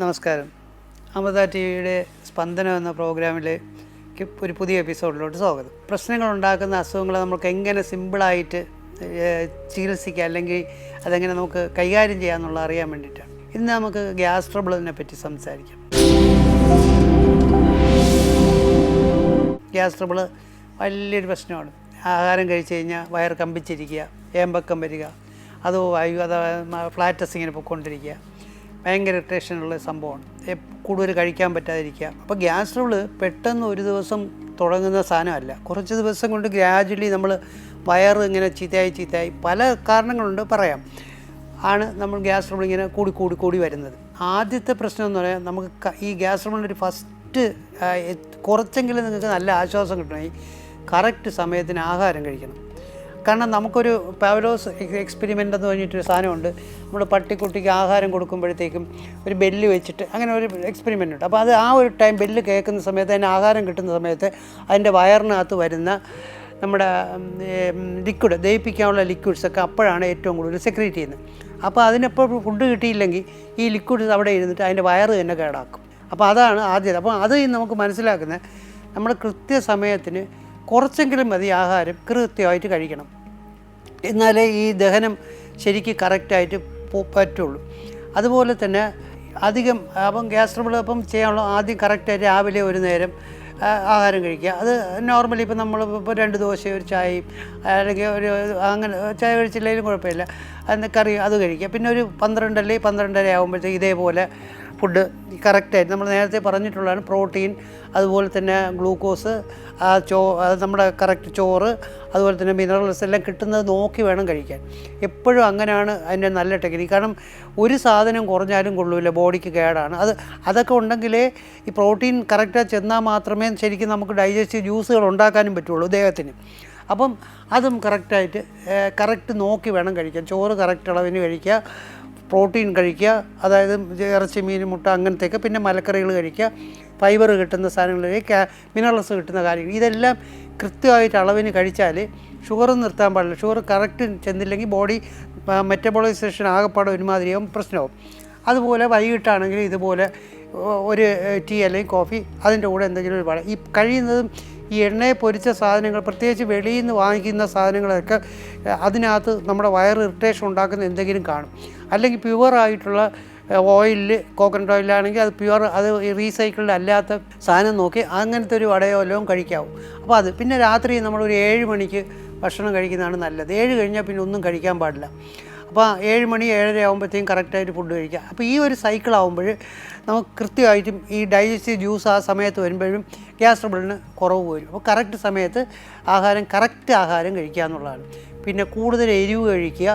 നമസ്കാരം. അമൃത ടി വിയുടെ സ്പന്ദനം എന്ന പ്രോഗ്രാമിലേക്ക് ഒരു പുതിയ എപ്പിസോഡിലോട്ട് സ്വാഗതം. പ്രശ്നങ്ങൾ ഉണ്ടാക്കുന്ന അസുഖങ്ങളെ നമുക്ക് എങ്ങനെ സിമ്പിളായിട്ട് ചികിത്സിക്കുക ചികിത്സിക്കാം അല്ലെങ്കിൽ അതെങ്ങനെ നമുക്ക് കൈകാര്യം ചെയ്യാമെന്നുള്ള അറിയാൻ വേണ്ടിയിട്ടാണ്. ഇന്ന് നമുക്ക് ഗ്യാസ് ട്രബിളിനെ പറ്റി സംസാരിക്കാം. ഗ്യാസ് ട്രബിൾ വലിയൊരു പ്രശ്നമാണ്. ആഹാരം കഴിച്ച് കഴിഞ്ഞാൽ വയർ കമ്പിച്ചിരിക്കുക ഏമ്പക്കം വരിക അത് വായു അത് ഫ്ലാറ്റസ് ഇങ്ങനെ പൊയ്ക്കൊണ്ടിരിക്കുക. ഭയങ്കര ഇറിറ്റേഷനുള്ള സംഭവമാണ്. കൂടുതൽ കഴിക്കാൻ പറ്റാതിരിക്കുക. അപ്പോൾ ഗ്യാസ് ട്രബിൾ പെട്ടെന്ന് ഒരു ദിവസം തുടങ്ങുന്ന സാധനമല്ല. കുറച്ച് ദിവസം കൊണ്ട് ഗ്രാജുവലി നമ്മൾ വയറ് ഇങ്ങനെ ചീത്തയായി ചീത്തയായി പല കാരണങ്ങളുണ്ട് പറയാം. ആണ് നമ്മൾ ഗ്യാസ് ട്രബിൾ ഇങ്ങനെ കൂടി കൂടി കൂടി വരുന്നത്. ആദ്യത്തെ പ്രശ്നം എന്ന് പറയാൻ നമുക്ക് ഈ ഗ്യാസ് ട്രബിളിന്റെ ഒരു ഫസ്റ്റ് കുറച്ചെങ്കിലും നിങ്ങൾക്ക് നല്ല ആശ്വാസം കിട്ടണമെങ്കിൽ കറക്റ്റ് സമയത്തിന് ആഹാരം കഴിക്കണം. കാരണം നമുക്കൊരു പാവലോസ് എക്സ്പെരിമെന്റ് എന്ന് പറഞ്ഞിട്ടൊരു സാധനമുണ്ട്. നമ്മൾ പട്ടിക്കുട്ടിക്ക് ആഹാരം കൊടുക്കുമ്പോഴത്തേക്കും ഒരു ബെല്ല് വെച്ചിട്ട് അങ്ങനെ ഒരു എക്സ്പെരിമെന്റ് ഉണ്ട്. അപ്പോൾ അത് ആ ഒരു ടൈം ബെല്ല് കേൾക്കുന്ന സമയത്ത് അതിന് ആഹാരം കിട്ടുന്ന സമയത്ത് അതിന്റെ വയറിനകത്ത് വരുന്ന നമ്മുടെ ലിക്വിഡ് ദഹിപ്പിക്കാനുള്ള ലിക്വിഡ്സൊക്കെ അപ്പോഴാണ് ഏറ്റവും കൂടുതൽ സെക്രീറ്റ് ചെയ്യുന്നത്. അപ്പോൾ അതിനെപ്പോൾ ഫുഡ് കിട്ടിയില്ലെങ്കിൽ ഈ ലിക്വിഡ്സ് അവിടെ ഇരുന്നിട്ട് അതിന്റെ വയറ് തന്നെ കേടാക്കും. അപ്പോൾ അതാണ് ആദ്യം. അപ്പോൾ അത് നമുക്ക് മനസ്സിലാക്കുന്നത് നമ്മൾ കൃത്യസമയത്തിന് കുറച്ചെങ്കിലും മതി ആഹാരം കൃത്യമായിട്ട് കഴിക്കണം. എന്നാലേ ഈ ദഹനം ശരിക്ക് കറക്റ്റായിട്ട് പറ്റുള്ളൂ. അതുപോലെ തന്നെ അധികം അപ്പം ഗ്യാസ് ട്രബിൾ അപ്പം ചെയ്യാനുള്ള ആദ്യം കറക്റ്റായിട്ട് രാവിലെ ഒരു നേരം ആഹാരം കഴിക്കുക. അത് നോർമലി ഇപ്പം നമ്മൾ ഇപ്പോൾ രണ്ട് ദോശ ഒരു ചായയും അല്ലെങ്കിൽ ഒരു അങ്ങനെ ചായ കഴിച്ചില്ലെങ്കിലും കുഴപ്പമില്ല. അതിന് കറി അത് കഴിക്കുക. പിന്നെ ഒരു പന്ത്രണ്ടല്ലേ പന്ത്രണ്ടര ആകുമ്പോഴത്തേക്ക് ഇതേപോലെ ഫുഡ് കറക്റ്റായിട്ട് നമ്മൾ നേരത്തെ പറഞ്ഞിട്ടുള്ളതാണ് പ്രോട്ടീൻ അതുപോലെ തന്നെ ഗ്ലൂക്കോസ് ആ ചോ അത് നമ്മുടെ കറക്റ്റ് ചോറ് അതുപോലെ തന്നെ മിനറൽസ് എല്ലാം കിട്ടുന്നത് നോക്കി വേണം കഴിക്കാൻ. എപ്പോഴും അങ്ങനെയാണ് അതിന്റെ നല്ല ടെക്നിക്ക്. കാരണം ഒരു സാധനം കുറഞ്ഞാലും കൊള്ളൂല ബോഡിക്ക് കേടാണ്. അത് അതൊക്കെ ഉണ്ടെങ്കിലേ ഈ പ്രോട്ടീൻ കറക്റ്റായി ചെന്നാൽ മാത്രമേ ശരിക്കും നമുക്ക് ഡൈജസ്റ്റീവ് ജ്യൂസുകൾ ഉണ്ടാക്കാനും പറ്റുള്ളൂ ദേഹത്തിന്. അപ്പം അതും കറക്റ്റായിട്ട് കറക്റ്റ് നോക്കി വേണം കഴിക്കാൻ. ചോറ് കറക്റ്റ് അളവിന് കഴിക്കുക. പ്രോട്ടീൻ കഴിക്കുക അതായത് ഇറച്ചി മീൻ മുട്ട അങ്ങനത്തെയൊക്കെ പിന്നെ മലക്കറികൾ കഴിക്കുക ഫൈബർ കിട്ടുന്ന സാധനങ്ങൾ കഴിക്കുക മിനറൽസ് കിട്ടുന്ന കാര്യങ്ങൾ. ഇതെല്ലാം കൃത്യമായിട്ട് അളവിന് കഴിച്ചാൽ ഷുഗർ നിർത്താൻ പാടില്ല. ഷുഗർ കറക്റ്റ് ചെന്നില്ലെങ്കിൽ ബോഡി മെറ്റബോളൈസേഷൻ ആകെപ്പാടെ ഒരുമാതിരിയാവും പ്രശ്നമാവും. അതുപോലെ വൈകിട്ടാണെങ്കിൽ ഇതുപോലെ ഒരു ടീ അല്ലെങ്കിൽ കോഫി അതിന്റെ കൂടെ എന്തെങ്കിലും ഒരു പഴം ഈ കഴിയുന്നതും ഈ എണ്ണയെ പൊരിച്ച സാധനങ്ങൾ പ്രത്യേകിച്ച് വെളിയിൽ നിന്ന് വാങ്ങിക്കുന്ന സാധനങ്ങളൊക്കെ അതിനകത്ത് നമ്മുടെ വയർ ഇറിറ്റേഷൻ ഉണ്ടാക്കുന്ന എന്തെങ്കിലും കാണും. അല്ലെങ്കിൽ പ്യുവറായിട്ടുള്ള ഓയിൽ കോക്കനട്ട് ഓയിലാണെങ്കിൽ അത് പ്യുവർ അത് റീസൈക്കിൾഡ് അല്ലാത്ത സാധനം നോക്കി അങ്ങനത്തെ ഒരു വടയോ കഴിക്കാവും. അപ്പോൾ അത് പിന്നെ രാത്രി നമ്മളൊരു ഏഴ് മണിക്ക് ഭക്ഷണം കഴിക്കുന്നതാണ് നല്ലത്. ഏഴ് കഴിഞ്ഞാൽ പിന്നെ ഒന്നും കഴിക്കാൻ പാടില്ല. അപ്പോൾ ഏഴ് മണി ഏഴര ആകുമ്പോഴത്തേക്കും കറക്റ്റായിട്ട് ഫുഡ് കഴിക്കുക അപ്പോൾ ഈ ഒരു സൈക്കിൾ ആകുമ്പോൾ നമുക്ക് കൃത്യമായിട്ടും ഈ ഡൈജസ്റ്റീവ് ജ്യൂസ് ആ സമയത്ത് വരുമ്പോഴും ഗ്യാസ് ട്രബിളിന് കുറവ് വരും. അപ്പോൾ കറക്റ്റ് സമയത്ത് ആഹാരം കറക്റ്റ് ആഹാരം കഴിക്കുക എന്നുള്ളതാണ്. പിന്നെ കൂടുതൽ എരിവ് കഴിക്കുക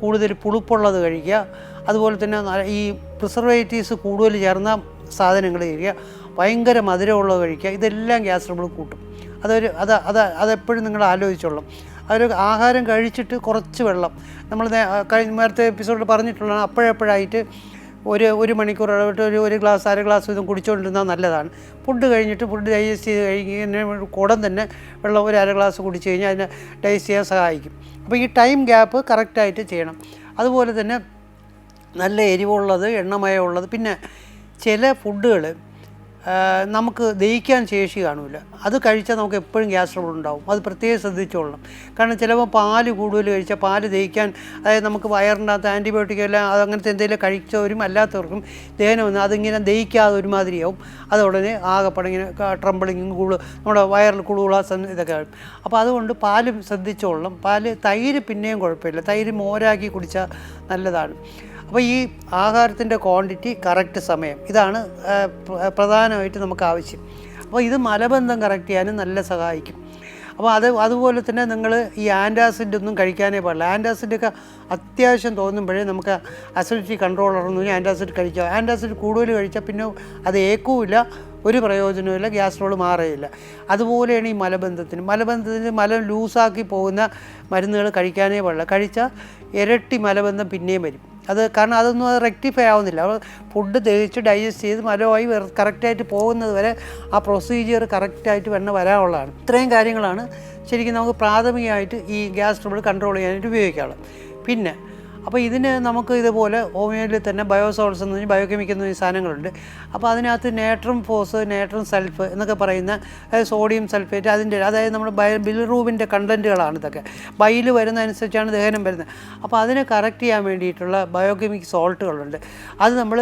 കൂടുതൽ പുളിപ്പുള്ളത് കഴിക്കുക അതുപോലെ തന്നെ ഈ പ്രിസർവേറ്റീവ്സ് കൂടുതൽ ചേർന്ന സാധനങ്ങൾ കഴിക്കുക ഭയങ്കര മധുരമുള്ളത് കഴിക്കുക ഇതെല്ലാം ഗ്യാസ് ട്രബിൾ കൂട്ടും. അതൊരു അത് അത് അതെപ്പോഴും നിങ്ങൾ ആലോചിച്ചോളാം അതൊരു ആഹാരം കഴിച്ചിട്ട് കുറച്ച് വെള്ളം. നമ്മൾ കഴിഞ്ഞ നേരത്തെ എപ്പിസോഡിൽ പറഞ്ഞിട്ടുള്ളതാണ് അപ്പോഴപ്പോഴായിട്ട് ഒരു ഒരു മണിക്കൂർ ഇടവിട്ട് ഒരു ഒരു ഗ്ലാസ് അര ഗ്ലാസ് വീതം കുടിച്ചുകൊണ്ടിരുന്നാൽ നല്ലതാണ്. ഫുഡ് കഴിഞ്ഞിട്ട് ഫുഡ് ഡൈജസ്റ്റ് ചെയ്ത് കഴിഞ്ഞ് കുടം തന്നെ വെള്ളം ഒരു അര ഗ്ലാസ് കുടിച്ച് കഴിഞ്ഞാൽ അതിനെ ഡൈജസ്റ്റ് ചെയ്യാൻ സഹായിക്കും. അപ്പോൾ ഈ ടൈം ഗ്യാപ്പ് കറക്റ്റായിട്ട് ചെയ്യണം. അതുപോലെ തന്നെ നല്ല എരിവുള്ളത് എണ്ണമയമുള്ളത് പിന്നെ ചില ഫുഡുകൾ നമുക്ക് ദഹിക്കാൻ ശേഷി കാണില്ല അത് കഴിച്ചാൽ നമുക്ക് എപ്പോഴും ഗ്യാസ് ട്രബിൾ ഉണ്ടാവും. അത് പ്രത്യേകം ശ്രദ്ധിച്ചോളണം. കാരണം ചിലപ്പോൾ പാൽ കൂടുതൽ കഴിച്ചാൽ പാൽ ദഹിക്കാൻ അതായത് നമുക്ക് വയറിനകത്ത് ആന്റിബയോട്ടിക് അത് അങ്ങനത്തെ എന്തെങ്കിലും കഴിച്ചവരും അല്ലാത്തവർക്കും ദഹനം വന്ന് അതിങ്ങനെ ദഹിക്കാതെ ഒരുമാതിരിയാവും. അത് ഉടനെ ആകെപ്പാടെ ഇങ്ങനെ ട്രംബിളിങ് കൂടു നമ്മുടെ വയറിൽ കുളുകുള ഇതൊക്കെ ആവും അപ്പോൾ അതുകൊണ്ട് പാലും ശ്രദ്ധിച്ചോളണം. പാൽ തൈര് പിന്നെയും കുഴപ്പമില്ല. തൈര് മോരാക്കി കുടിച്ചാൽ നല്ലതാണ്. അപ്പോൾ ഈ ആഹാരത്തിന്റെ ക്വാണ്ടിറ്റി കറക്റ്റ് സമയം ഇതാണ് പ്രധാനമായിട്ട് നമുക്ക് ആവശ്യം. അപ്പോൾ ഇത് മലബന്ധം കറക്റ്റ് ചെയ്യാനും നല്ല സഹായിക്കും. അപ്പോൾ അത് അതുപോലെ തന്നെ നിങ്ങൾ ഈ ആന്റാസിഡ് ഒന്നും കഴിക്കാനേ പാടില്ല. ആന്റാസിഡൊക്കെ അത്യാവശ്യം തോന്നുമ്പോഴേ നമുക്ക് അസിഡിറ്റി കൺട്രോളറൊന്നും ആന്റാസിഡ് കഴിക്കാം. ആന്റാസിഡ് കൂടുതൽ കഴിച്ചാൽ പിന്നെ അത് ഏക്കുമില്ല ഒരു പ്രയോജനവുമില്ല ഗ്യാസ് ട്രബിൾ മാറുകയില്ല. അതുപോലെയാണ് ഈ മലബന്ധത്തിന്. മലബന്ധത്തിന് മലം ലൂസാക്കി പോകുന്ന മരുന്നുകൾ കഴിക്കാനേ പാടില്ല. കഴിച്ചാൽ ഇരട്ടി മലബന്ധം പിന്നെയും വരും. അത് കാരണം അതൊന്നും അത് റെക്ടിഫൈ ആവുന്നില്ല. ഫുഡ് ദഹിച്ച് ഡൈജസ്റ്റ് ചെയ്ത് മലമായി കറക്റ്റായിട്ട് പോകുന്നത് വരെ ആ പ്രൊസീജിയർ കറക്റ്റായിട്ട് തന്നെ വരാനുള്ളതാണ് ഇത്രയും കാര്യങ്ങളാണ് ശരിക്കും നമുക്ക് പ്രാഥമികമായിട്ട് ഈ ഗ്യാസ് ട്രബിൾ കൺട്രോൾ ചെയ്യാനായിട്ട് ഉപയോഗിക്കാനുള്ളത്. പിന്നെ അപ്പോൾ ഇതിന് നമുക്ക് ഇതുപോലെ ഹോമിയോയിൽ തന്നെ ബയോസോൾസ് എന്ന് പറഞ്ഞാൽ ബയോകെമിക്കൽ എന്ന് പറഞ്ഞ സാധനങ്ങളുണ്ട്. അപ്പോൾ അതിനകത്ത് നേട്രം ഫോസ് നേട്രം സൾഫ് എന്നൊക്കെ പറയുന്ന സോഡിയം സൾഫേറ്റ് അതിന്റെ അതായത് നമ്മുടെ ബയ ബിലിറൂബിന്റെ കണ്ടന്റുകളാണ് ഇതൊക്കെ. വരുന്ന വരുന്നതനുസരിച്ചാണ് ദഹനം വരുന്നത്. അപ്പോൾ അതിനെ കറക്റ്റ് ചെയ്യാൻ വേണ്ടിയിട്ടുള്ള ബയോകെമിക് സോൾട്ടുകളുണ്ട്. അത് നമ്മൾ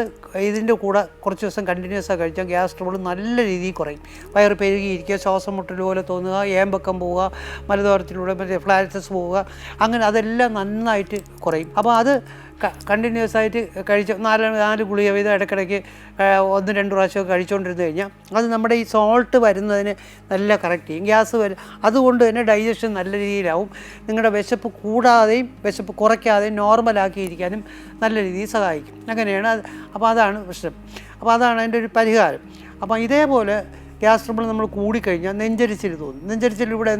ഇതിന്റെ കൂടെ കുറച്ച് ദിവസം കണ്ടിന്യൂസ് ആയി കഴിച്ചാൽ ഗ്യാസ് ട്രബിൾ നല്ല രീതിയിൽ കുറയും. വയറ് പെരുകിയിരിക്കുക ശ്വാസം മുട്ടൽ പോലെ തോന്നുക ഏമ്പക്കം പോവുക മലദ്വാരത്തിലൂടെ മറ്റേ ഫ്ലാറ്റസ് പോവുക അങ്ങനെ അതെല്ലാം നന്നായിട്ട് കുറയും. അപ്പോൾ അത് കണ്ടിന്യൂസ് ആയിട്ട് കഴിച്ച് നാല് നാല് ഗുളിക വീതം ഇടയ്ക്കിടയ്ക്ക് ഒന്ന് രണ്ട് പ്രാവശ്യമൊക്കെ കഴിച്ചുകൊണ്ടിരുന്ന് കഴിഞ്ഞാൽ അത് നമ്മുടെ ഈ സോൾട്ട് വരുന്നതിന് നല്ല കറക്റ്റ് ചെയ്യും ഗ്യാസ് വരും അതുകൊണ്ട് തന്നെ ഡൈജഷൻ നല്ല രീതിയിലാവും. നിങ്ങളുടെ വിശപ്പ് കൂടാതെയും വിശപ്പ് കുറയ്ക്കാതെയും നോർമലാക്കിയിരിക്കാനും നല്ല രീതിയിൽ സഹായിക്കും. അങ്ങനെയാണ് അപ്പോൾ അതാണ് പ്രശ്നം. അപ്പോൾ അതാണ് അതിന്റെ ഒരു പരിഹാരം. അപ്പോൾ ഇതേപോലെ ഗ്യാസ് ട്രബിൾ നമ്മൾ കൂടിക്കഴിഞ്ഞാൽ നെഞ്ചരിച്ചിൽ തോന്നും. നെഞ്ചരിച്ചിൽ ഇവിടെ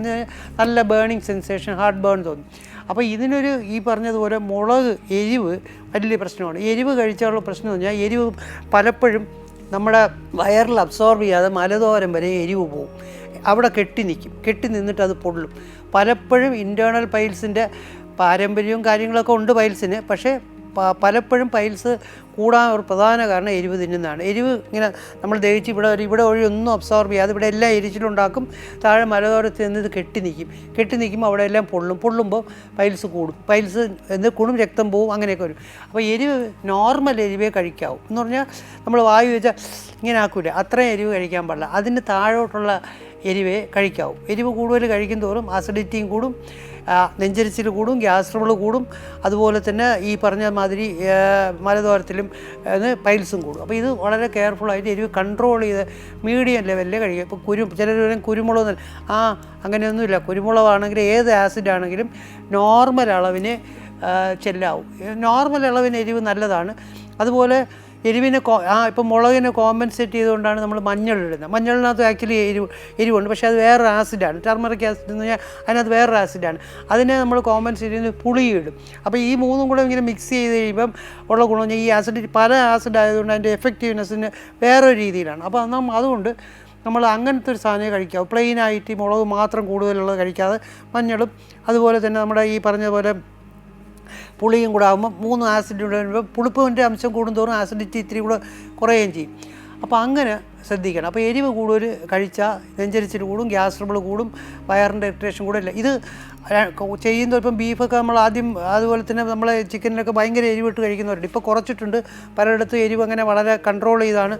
നല്ല ബേണിംഗ് സെൻസേഷൻ ഹാർട്ട് ബേൺ തോന്നും. അപ്പോൾ ഇതിനൊരു ഈ പറഞ്ഞതുപോലെ മുളക് എരിവ് വലിയ പ്രശ്നമാണ്. എരിവ് കഴിച്ചാലുള്ള പ്രശ്നം എന്ന് പറഞ്ഞാൽ എരിവ് പലപ്പോഴും നമ്മുടെ വയറിൽ അബ്സോർബ് ചെയ്യാതെ മലദോരം വരെ എരിവ് പോവും. അവിടെ കെട്ടി നിൽക്കും. കെട്ടി നിന്നിട്ട് അത് പൊള്ളും. പലപ്പോഴും ഇന്റേർണൽ പൈൽസിന്റെ പാരമ്പര്യവും കാര്യങ്ങളൊക്കെ ഉണ്ട് പൈൽസിന് പക്ഷേ പലപ്പോഴും പൈൽസ് കൂടാൻ ഒരു പ്രധാന കാരണം എരിവ് തിന്നുന്നതാണ്. എരിവ് ഇങ്ങനെ നമ്മൾ ദഹിച്ച് ഇവിടെ ഇവിടെ വഴി ഒന്നും അബ്സോർബ് ചെയ്യാതെ ഇവിടെ എല്ലാം എരിച്ചിലുണ്ടാക്കും താഴെ മലയോരത്ത് നിന്ന് ഇത് കെട്ടി നിൽക്കും കെട്ടി നിൽക്കുമ്പോൾ അവിടെ എല്ലാം പൊള്ളും. പൊള്ളുമ്പോൾ പൈൽസ് കൂടും. പൈൽസ് എന്ത് കൂടും? രക്തം പോവും. അങ്ങനെയൊക്കെ വരും. അപ്പോൾ എരിവ് നോർമൽ എരിവേ കഴിക്കാവൂ. എന്ന് പറഞ്ഞാൽ നമ്മൾ വായു വെച്ചാൽ ഇങ്ങനെ ആക്കൂല? അത്രയും എരിവ് കഴിക്കാൻ പാടില്ല. അതിന് താഴോട്ടുള്ള എരിവേ കഴിക്കാവും. എരിവ് കൂടുതൽ കഴിക്കും തോറും അസിഡിറ്റിയും കൂടും. നെഞ്ചരിച്ചിൽ കൂടും ഗ്യാസ് ട്രബിൾ കൂടും. അതുപോലെ തന്നെ ഈ പറഞ്ഞ മാതിരി മലദ്വാരത്തിലും പൈൽസും കൂടും. അപ്പോൾ ഇത് വളരെ കെയർഫുള്ളായിട്ട് എരിവ് കൺട്രോൾ ചെയ്ത് മീഡിയം ലെവലിൽ കഴിക്കുക ഇപ്പോൾ കുരു ചിലർ കുരുമുളക് ആ അങ്ങനെയൊന്നുമില്ല. കുരുമുളകാണെങ്കിൽ ഏത് ആസിഡ് ആണെങ്കിലും നോർമൽ അളവിന് ചെല്ലാവും. നോർമൽ അളവിന് എരിവ് നല്ലതാണ്. അതുപോലെ എരിവിനെ കോ ആ ഇപ്പം മുളകിനെ കോമ്പൻസേറ്റ് ചെയ്തുകൊണ്ടാണ് നമ്മൾ മഞ്ഞൾ ഇടുന്നത്. മഞ്ഞളിനകത്ത് ആക്ച്വലി എരിവ് എരിവുണ്ട്. പക്ഷേ അത് വേറൊരു ആസിഡാണ് ടർമറിക് ആസിഡ് എന്ന് പറഞ്ഞാൽ അതിനകത്ത് വേറൊരു ആസിഡാണ് അതിനെ നമ്മൾ കോമ്പൻസേറ്റ് പുളി ഇടും അപ്പോൾ ഈ മൂന്നും കൂടെ ഇങ്ങനെ മിക്സ് ചെയ്ത് കഴിയുമ്പം ഉള്ള ഗുണം ഈ ആസിഡ് പല ആസിഡ് ആയതുകൊണ്ട് അതിന്റെ എഫക്റ്റീവ്നെസ്സിന് വേറൊരു രീതിയിലാണ്. അപ്പോൾ നമ്മൾ അതുകൊണ്ട് നമ്മൾ അങ്ങനത്തെ ഒരു സാധനമേ കഴിക്കാവൂ. പ്ലെയിനായിട്ട് ഈ മുളക് മാത്രം കൂടുതലുള്ളത് കഴിക്കാതെ മഞ്ഞളും അതുപോലെ തന്നെ നമ്മുടെ ഈ പറഞ്ഞ പോലെ പുളിയും കൂടെ ആകുമ്പോൾ മൂന്ന് ആസിഡ് കൂടെ വരുമ്പോൾ പുളിപ്പിന്റെ അംശം കൂടുന്തോറും ആസിഡിറ്റി ഇത്തിരി കൂടെ കുറയുകയും ചെയ്യും. അപ്പോൾ അങ്ങനെ ശ്രദ്ധിക്കണം. അപ്പോൾ എരിവ് കൂടുതൽ കഴിച്ചാൽ നെഞ്ചരിച്ചിൽ കൂടും ഗ്യാസ് ട്രബിൾ കൂടും വയറിന്റെ ഇറിറ്റേഷൻ കൂടെ ഇല്ല. ഇത് ചെയ്യുമ്പോൾ ഇപ്പം ബീഫൊക്കെ നമ്മൾ ആദ്യം അതുപോലെ തന്നെ നമ്മൾ ചിക്കനിലൊക്കെ ഭയങ്കര എരിവിട്ട് കഴിക്കുന്നവരുണ്ട്. ഇപ്പോൾ കുറച്ചിട്ടുണ്ട്. പലയിടത്തും എരിവ് അങ്ങനെ വളരെ കൺട്രോൾ ചെയ്താണ്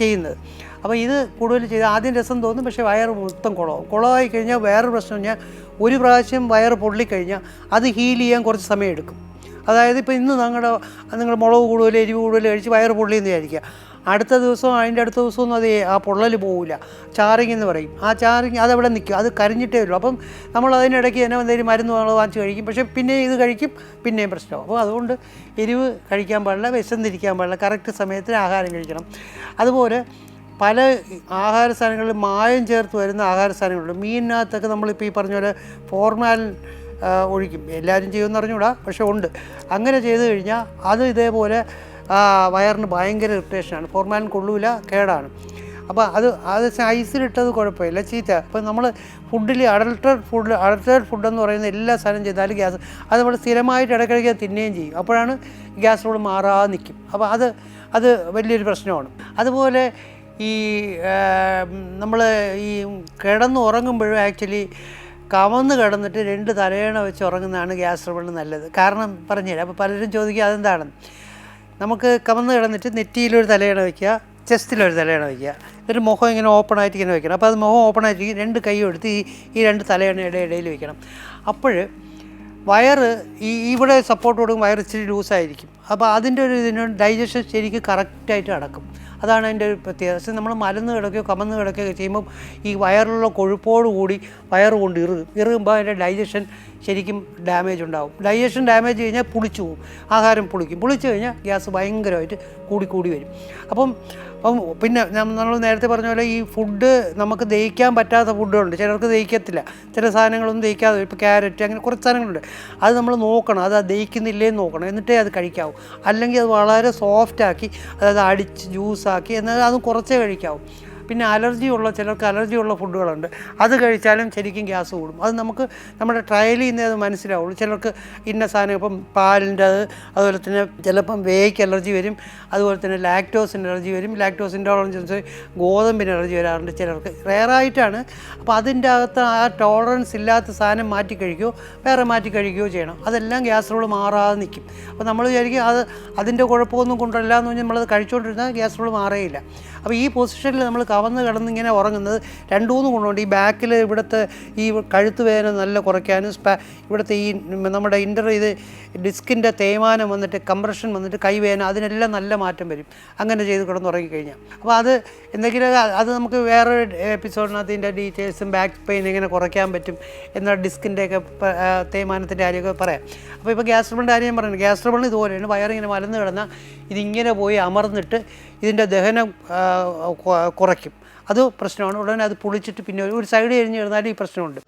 ചെയ്യുന്നത്. അപ്പോൾ ഇത് കൂടുതൽ ചെയ്ത് ആദ്യം രസം തോന്നും പക്ഷേ വയറ് മൊത്തം കുളവും കുളമായി കഴിഞ്ഞാൽ വേറെ പ്രശ്നം കഴിഞ്ഞാൽ ഒരു പ്രാവശ്യം വയറ് പൊള്ളിക്കഴിഞ്ഞാൽ അത് ഹീൽ ചെയ്യാൻ കുറച്ച് സമയം എടുക്കും. അതായത് ഇപ്പോൾ ഇന്ന് നിങ്ങളുടെ നിങ്ങൾ മുളക് കൂടുതൽ എരിവ് കൂടുതൽ കഴിച്ച് വയറ് പൊള്ളിയെന്ന് വിചാരിക്കുക. അടുത്ത ദിവസം അതിന്റെ അടുത്ത ദിവസമൊന്നും അത് ആ പൊള്ളൽ പോവില്ല. ചാറിങ് എന്ന് പറയും. ആ ചാറിങ് അതവിടെ നിൽക്കും. അത് കരിഞ്ഞിട്ടേ ഉള്ളൂ. അപ്പം നമ്മൾ അതിനിടയ്ക്ക് തന്നെ എന്തെങ്കിലും മരുന്ന് നമ്മൾ വാങ്ങിച്ച് കഴിക്കും. പക്ഷേ പിന്നെ ഇത് കഴിക്കും പിന്നെയും പ്രശ്നമാവും. അപ്പോൾ അതുകൊണ്ട് എരിവ് കഴിക്കാൻ പാടില്ല വിശന്നിരിക്കാൻ പാടില്ല. കറക്റ്റ് സമയത്തിന് ആഹാരം കഴിക്കണം. അതുപോലെ പല ആഹാര സാധനങ്ങളിൽ മായം ചേർത്ത് വരുന്ന ആഹാര സാധനങ്ങളുണ്ട് മീനിനകത്തൊക്കെ നമ്മളിപ്പോൾ ഈ പറഞ്ഞ പോലെ ഫോർമാൽ ഒഴിക്കും. എല്ലാവരും ചെയ്യുമെന്ന് അറിഞ്ഞൂടാ പക്ഷേ ഉണ്ട്. അങ്ങനെ ചെയ്തു കഴിഞ്ഞാൽ അത് ഇതേപോലെ വയറിന് ഭയങ്കര ഇറിറ്റേഷനാണ് ഫോർമാലിൻ കൊള്ളൂല കേടാണ്. അപ്പോൾ അത് അത് ഐസിലിട്ടത് കുഴപ്പമില്ല ചീത്ത. അപ്പോൾ നമ്മൾ ഫുഡിൽ അഡൾട്ടഡ് ഫുഡ് അഡൾട്ടഡ് ഫുഡെന്ന് പറയുന്ന എല്ലാ സാധനം ചെയ്താലും ഗ്യാസ് അത് നമ്മൾ സ്ഥിരമായിട്ട് ഇടയ്ക്കിടയ്ക്ക് തിന്നുകയും ചെയ്യും. അപ്പോഴാണ് ഗ്യാസ് റോഡ് മാറാതെ നിൽക്കും അപ്പോൾ അത് അത് വലിയൊരു പ്രശ്നമാണ്. അതുപോലെ ഈ നമ്മൾ ഈ കിടന്ന് ഉറങ്ങുമ്പോഴും ആക്ച്വലി കമന്ന് കിടന്നിട്ട് രണ്ട് തലയണ വെച്ച് ഉറങ്ങുന്നതാണ് ഗ്യാസ് ട്രബിളിന് നല്ലത്. കാരണം പറഞ്ഞുതരാം അപ്പോൾ പലരും ചോദിക്കുക അതെന്താണ്? നമുക്ക് കമന്ന് കിടന്നിട്ട് നെറ്റിയിലൊരു തലയണ വയ്ക്കുക ചെസ്റ്റിലൊരു തലയണ വയ്ക്കുക എന്നിട്ട് മുഖം ഇങ്ങനെ ഓപ്പൺ ആയിട്ട് ഇങ്ങനെ വെക്കണം. അപ്പോൾ അത് മുഖം ഓപ്പൺ ആയിട്ട് രണ്ട് കൈ എടുത്ത് ഈ ഈ രണ്ട് തലയണയുടെ ഇടയിൽ വെക്കണം. അപ്പോൾ വയറ് ഈ ഇവിടെ സപ്പോർട്ട് കൊടുക്കും വയർ ഇച്ചിരി ലൂസായിരിക്കും അപ്പോൾ അതിന്റെ ഒരു ഇതിന് ഡൈജഷൻ ശരിക്കും കറക്റ്റായിട്ട് നടക്കും. അതാണ് അതിന്റെ ഒരു പ്രത്യേകത. പക്ഷേ നമ്മൾ മലന്ന് കിടക്കുകയോ കമന്ന് കിടക്കുകയോ ചെയ്യുമ്പോൾ ഈ വയറിലുള്ള കൊഴുപ്പോട് കൂടി വയറ് കൊണ്ട് ഇറുകും. ഇറുകുമ്പോൾ അതിന്റെ ഡൈജഷൻ ശരിക്കും ഡാമേജ് ഉണ്ടാവും. ഡൈജഷൻ ഡാമേജ് കഴിഞ്ഞാൽ പുളിച്ചു പോകും ആഹാരം പുളിക്കും. പുളിച്ചു കഴിഞ്ഞാൽ ഗ്യാസ് ഭയങ്കരമായിട്ട് കൂടി കൂടി വരും. അപ്പം അപ്പം പിന്നെ നമ്മൾ നേരത്തെ പറഞ്ഞ പോലെ ഈ ഫുഡ് നമുക്ക് ദഹിക്കാൻ പറ്റാത്ത ഫുഡുണ്ട് ചിലർക്ക് ദഹിക്കത്തില്ല. ചില സാധനങ്ങളൊന്നും ദഹിക്കാതെ. ഇപ്പോൾ ക്യാരറ്റ് അങ്ങനെ കുറച്ച് സാധനങ്ങളുണ്ട്. അത് നമ്മൾ നോക്കണം. അത് ദഹിക്കുന്നില്ലേന്ന് നോക്കണം. എന്നിട്ടേ അത് കഴിക്കാവൂ. അല്ലെങ്കിൽ അത് വളരെ സോഫ്റ്റാക്കി അതായത് അടിച്ച് ജ്യൂസാക്കി എന്നാൽ അത് കുറച്ചേ കഴിക്കാവൂ. പിന്നെ അലർജി ഉള്ള ചിലർക്ക് അലർജി ഉള്ള ഫുഡുകളുണ്ട്. അത് കഴിച്ചാലും ശരിക്കും ഗ്യാസ് കൂടും. അത് നമുക്ക് നമ്മുടെ ട്രയലിൽ ചെയ്യുന്നേ അത് മനസ്സിലാവുള്ളൂ. ചിലർക്ക് ഇന്ന സാധനം ഇപ്പം പാലിന്റെ അത് അതുപോലെ തന്നെ ചിലപ്പം വേയ്ക്ക് അലർജി വരും. അതുപോലെ തന്നെ ലാക്ടോസിന്റെ അലർജി വരും. ലാക്ടോസിന്റെ ഉള്ള ഗോതമ്പിന് അലർജി വരാറുണ്ട് ചിലർക്ക്. റെയറായിട്ടാണ്. അപ്പോൾ അതിന്റെ അകത്ത് ആ ടോളറൻസ് ഇല്ലാത്ത സാധനം മാറ്റി കഴിക്കുകയോ വേറെ മാറ്റി കഴിക്കുകയോ ചെയ്യണം. അതെല്ലാം ഗ്യാസ്ട്രോൾ മാറാതെ നിൽക്കും. അപ്പോൾ നമ്മൾ വിചാരിക്കും അത് അതിന്റെ കുഴപ്പമൊന്നും കൊണ്ടല്ല എന്ന് പറഞ്ഞാൽ നമ്മളത് കഴിച്ചുകൊണ്ടിരുന്നാൽ ഗ്യാസ്ട്രോൾ മാറേയില്ല. അപ്പോൾ ഈ പൊസിഷനിൽ നമ്മൾ കവന്ന് കിടന്ന് ഇങ്ങനെ ഉറങ്ങുന്നത് രണ്ട് മൂന്ന് ഗുണമുണ്ട്. ഈ ബാക്കിൽ ഇവിടുത്തെ ഈ കഴുത്ത് വേദന നല്ല കുറയ്ക്കാനും സ്പാ ഇവിടുത്തെ ഈ നമ്മുടെ ഇന്റർ ഇത് ഡിസ്കിന്റെ തേയ്മാനം വന്നിട്ട് കംപ്രഷൻ വന്നിട്ട് കൈവേദന അതിനെല്ലാം നല്ല മാറ്റം വരും. അങ്ങനെ ചെയ്ത് കിടന്നുറങ്ങിക്കഴിഞ്ഞാൽ അപ്പോൾ അത് എന്തെങ്കിലും അത് നമുക്ക് വേറെ എപ്പിസോഡിനകത്ത് ഇതിന്റെ ഡീറ്റെയിൽസും ബാക്ക് പെയിൻ എങ്ങനെ കുറയ്ക്കാൻ പറ്റും എന്ന ഡിസ്കിന്റെയൊക്കെ തേയ്മാനത്തിന്റെ കാര്യമൊക്കെ പറയാം. അപ്പോൾ ഇപ്പോൾ ഗ്യാസ് ട്രബിളിന്റെ കാര്യം പറയുന്നത് ഗ്യാസ് ട്രബിളിന് ഇതുപോലെയാണ് വയറിങ്ങനെ മലന്ന് കിടന്നാൽ ഇതിങ്ങനെ പോയി അമർന്നിട്ട് ഇതിന്റെ ദഹനം കുറയ്ക്കും. അത് പ്രശ്നമാണ്. ഉടനെ അത് പൊളിച്ചിട്ട് പിന്നെ ഒരു സൈഡ് കഴിഞ്ഞ് കിടന്നാലും ഈ പ്രശ്നമുണ്ട്.